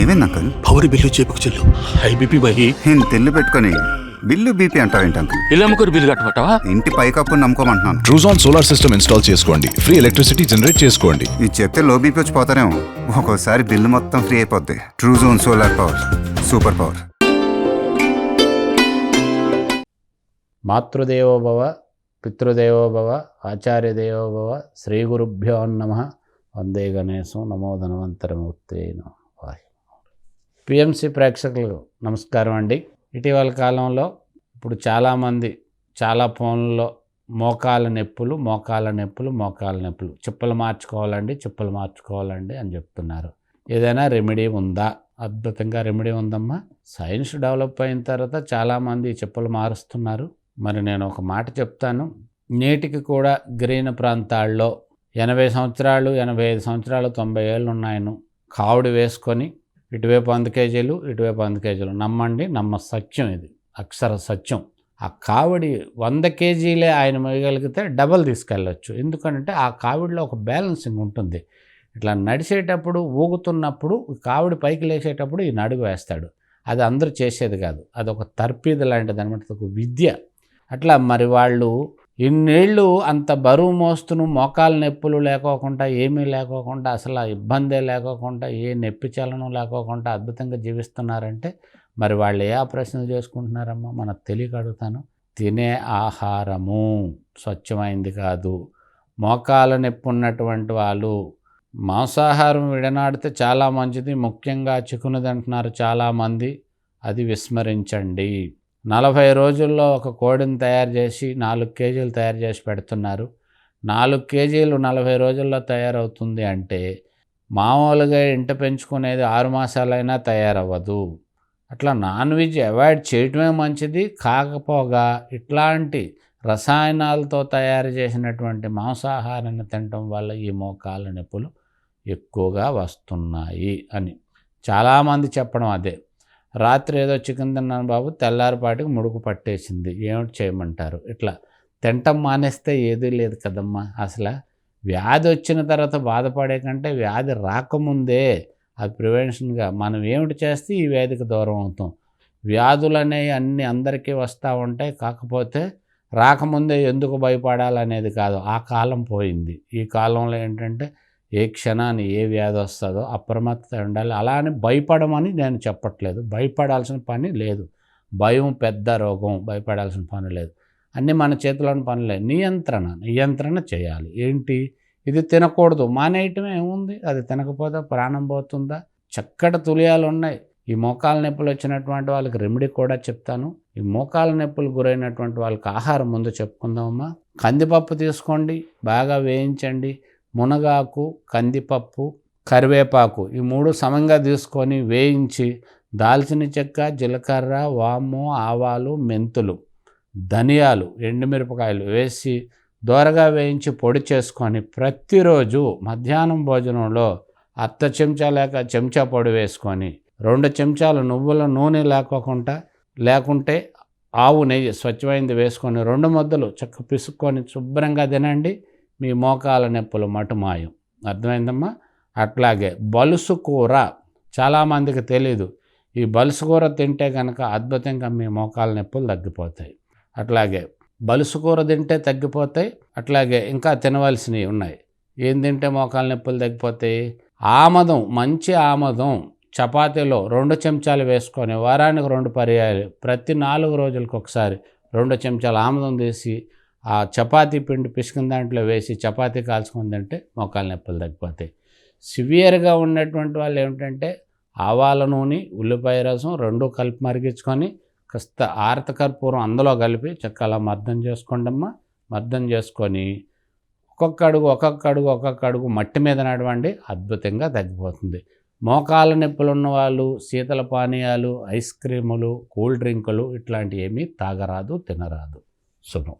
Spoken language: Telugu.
ఏమైంది అంకుల్ పవర్ బిల్లు చేపుకు చెల్లు. High BP bye. నేను తెల్లు పెట్టుకొని బిల్లు బీపీ అంటావేంటి అంకుల్ ఇలా అమ్ముకొని బిల్లు కట్టమంటావా? ఇంటి పైకప్పు నమ్ముకోమంటున్నాను. True Zone solar system install చేసుకోండి. ఫ్రీ ఎలక్ట్రిసిటీ జనరేట్ చేసుకోండి. ఇది చెప్తే లో బీపీ వచ్చి పోతారేమో. ఒక్కోసారి బిల్లు మొత్తం ఫ్రీ అయిపోద్ది. True zone solar power super power Matrudevobhava పితృదేవోభవ ఆచార్యదేవోభవ శ్రీ గురుభ్యో నమ. వందే గణేశం నమో ధనవంతరమూర్తే నమః. పిఎంసి ప్రేక్షకులకు నమస్కారం అండి. ఇటీవల కాలంలో ఇప్పుడు చాలామంది చాలా ఫోన్లలో మోకాల నొప్పులు మోకాల నొప్పులు మోకాల నొప్పులు. చిప్పలు మార్చుకోవాలండి చిప్పలు మార్చుకోవాలండి అని చెప్తున్నారు. ఏదైనా రెమెడీ ఉందా? అద్భుతంగా రెమెడీ ఉందమ్మా. సైన్స్ డెవలప్ అయిన తర్వాత చాలామంది చెప్పులు మారుస్తున్నారు. మరి నేను ఒక మాట చెప్తాను. నేటికి కూడా గ్రీన్ ప్రాంతాల్లో ఎనభై సంవత్సరాలు ఎనభై ఐదు సంవత్సరాలు తొంభై ఏళ్ళు ఉన్నాయను. కావుడు వేసుకొని ఇటువైపు వంద కేజీలు ఇటువైపు వంద కేజీలు. నమ్మండి నమ్మ సత్యం ఇది. అక్షర సత్యం. ఆ కావిడి వంద కేజీలే ఆయన మోయగలిగితే డబల్ తీసుకెళ్ళచ్చు. ఎందుకంటే ఆ కావిడిలో ఒక బ్యాలెన్సింగ్ ఉంటుంది. ఇట్లా నడిచేటప్పుడు ఊగుతున్నప్పుడు కావిడి పైకి లేచేటప్పుడు ఈ నడుగు వేస్తాడు. అది అందరూ చేసేది కాదు. అది ఒక తర్పీదు లాంటిది అనమాట ఒక విద్య. అట్లా మరి వాళ్ళు ఇన్నేళ్ళు అంత బరువు మోస్తును మోకాలు నొప్పులు లేకోకుండా ఏమీ లేకోకుండా అసలు ఇబ్బందే లేకోకుండా ఏ నొప్పి చలనం లేకోకుండా అద్భుతంగా జీవిస్తున్నారంటే మరి వాళ్ళు ఏ ఆపరేషన్లు చేసుకుంటున్నారమ్మా? మనకు తెలియక అడుగుతాను. తినే ఆహారము స్వచ్ఛమైంది కాదు. మోకాల నొప్పి ఉన్నటువంటి వాళ్ళు మాంసాహారం విడనాడితే చాలా మంచిది ముఖ్యంగా చికునది అంటున్నారు చాలామంది. అది విస్మరించండి. నలభై రోజుల్లో ఒక కోడిని తయారు చేసి నాలుగు కేజీలు తయారు చేసి పెడుతున్నారు. నాలుగు కేజీలు నలభై రోజుల్లో తయారవుతుంది అంటే మామూలుగా ఇంట పెంచుకునేది ఆరు మాసాలైనా తయారవ్వదు. అట్లా నాన్ వెజ్ అవాయిడ్ చేయటమే మంచిది. కాకపోగా ఇట్లాంటి రసాయనాలతో తయారు చేసినటువంటి మాంసాహారాన్ని తినటం వల్ల ఈ మోకాల నొప్పులు ఎక్కువగా వస్తున్నాయి అని. చాలామంది చెప్పడం అదే. రాత్రి ఏదో చికెన్ తిన్నాను బాబు తెల్లారిపాటికి ముడుకు పట్టేసింది. ఏమిటి చేయమంటారు? ఇట్లా తింటం మానేస్తే ఏదీ లేదు కదమ్మా. అసలు వ్యాధి వచ్చిన తర్వాత బాధపడే కంటే వ్యాధి రాకముందే అది ప్రివెన్షన్గా మనం ఏమిటి చేస్తే ఈ వ్యాధికి దూరం అవుతాం. వ్యాధులు అనేవి అన్నీ అందరికీ వస్తూ ఉంటాయి. కాకపోతే రాకముందే ఎందుకు భయపడాలనేది కాదు. ఆ కాలం పోయింది. ఈ కాలంలో ఏంటంటే ఏ క్షణాన్ని ఏ వ్యాధి వస్తుందో అప్రమత్తత ఉండాలి. అలా అని భయపడమని నేను చెప్పట్లేదు. భయపడాల్సిన పని లేదు. భయం పెద్ద రోగం భయపడాల్సిన పని లేదు. అన్నీ మన చేతిలోని పనులే. నియంత్రణ నియంత్రణ చేయాలి. ఏంటి? ఇది తినకూడదు. మానేయటమే ఏముంది? అది తినకపోతే ప్రాణం పోతుందా? చక్కటి తులియాలు ఉన్నాయి. ఈ మోకాల నొప్పులు వచ్చినటువంటి వాళ్ళకి రెమెడీ కూడా చెప్తాను. ఈ మోకాల నొప్పులు గురైనటువంటి వాళ్ళకి ఆహారం ముందు చెప్పుకుందామమ్మా. కందిపప్పు తీసుకోండి. బాగా వేయించండి. మునగాకు కందిపప్పు కరివేపాకు ఈ మూడు సమంగా తీసుకొని వేయించి దాల్చిన చెక్క జీలకర్ర వాము ఆవాలు మెంతులు ధనియాలు ఎండుమిరపకాయలు వేసి దోరగా వేయించి పొడి చేసుకొని ప్రతిరోజు మధ్యాహ్నం భోజనంలో అత్త చెంచా లేక చెంచా పొడి వేసుకొని రెండు చెంచాలు నువ్వుల నూనె లేకోకుండా లేకుంటే ఆవు నెయ్యి స్వచ్ఛమైంది వేసుకొని రెండు ముద్దలు చక్క పిసుక్కొని శుభ్రంగా తినండి. మీ మోకాల నొప్పులు మటుమాయం అర్థమైందమ్మా? అట్లాగే బలుసు కూర చాలామందికి తెలీదు. ఈ బలుసు కూర తింటే కనుక అద్భుతంగా మీ మోకాల నొప్పులు తగ్గిపోతాయి. అట్లాగే బలుసు కూర తింటే తగ్గిపోతాయి. అట్లాగే ఇంకా తినవలసినవి ఉన్నాయి. ఏం తింటే మోకాల నొప్పులు తగ్గిపోతాయి? ఆమదం మంచి ఆమదం. చపాతీలో రెండు చెంచాలు వేసుకొని వారానికి రెండు పర్యాయాలు ప్రతి నాలుగు రోజులకు ఒకసారి రెండు చెంచాలు ఆముదం తీసి ఆ చపాతీ పిండి పిసికిన దాంట్లో వేసి చపాతీ కాల్చుకుందంటే తింటే మోకాల నొప్పులు తగ్గిపోతాయి. సివియర్గా ఉన్నటువంటి వాళ్ళు ఏమిటంటే ఆవాల నూనె ఉల్లిపాయ రసం రెండు కలిపి మరిగించుకొని కాస్త ఆరత కర్పూరం అందులో కలిపి చక్కలా మర్దం చేసుకోండమ్మా. మర్దం చేసుకొని ఒక్కొక్క అడుగు ఒక్కొక్క అడుగు ఒక్కొక్క అడుగు మట్టి మీద నడవండి అద్భుతంగా తగ్గిపోతుంది. మోకాల నొప్పులు ఉన్న వాళ్ళు శీతల పానీయాలు ఐస్ క్రీములు కూల్ డ్రింకులు ఇట్లాంటివి ఏమీ తాగరాదు తినరాదు. సుఖం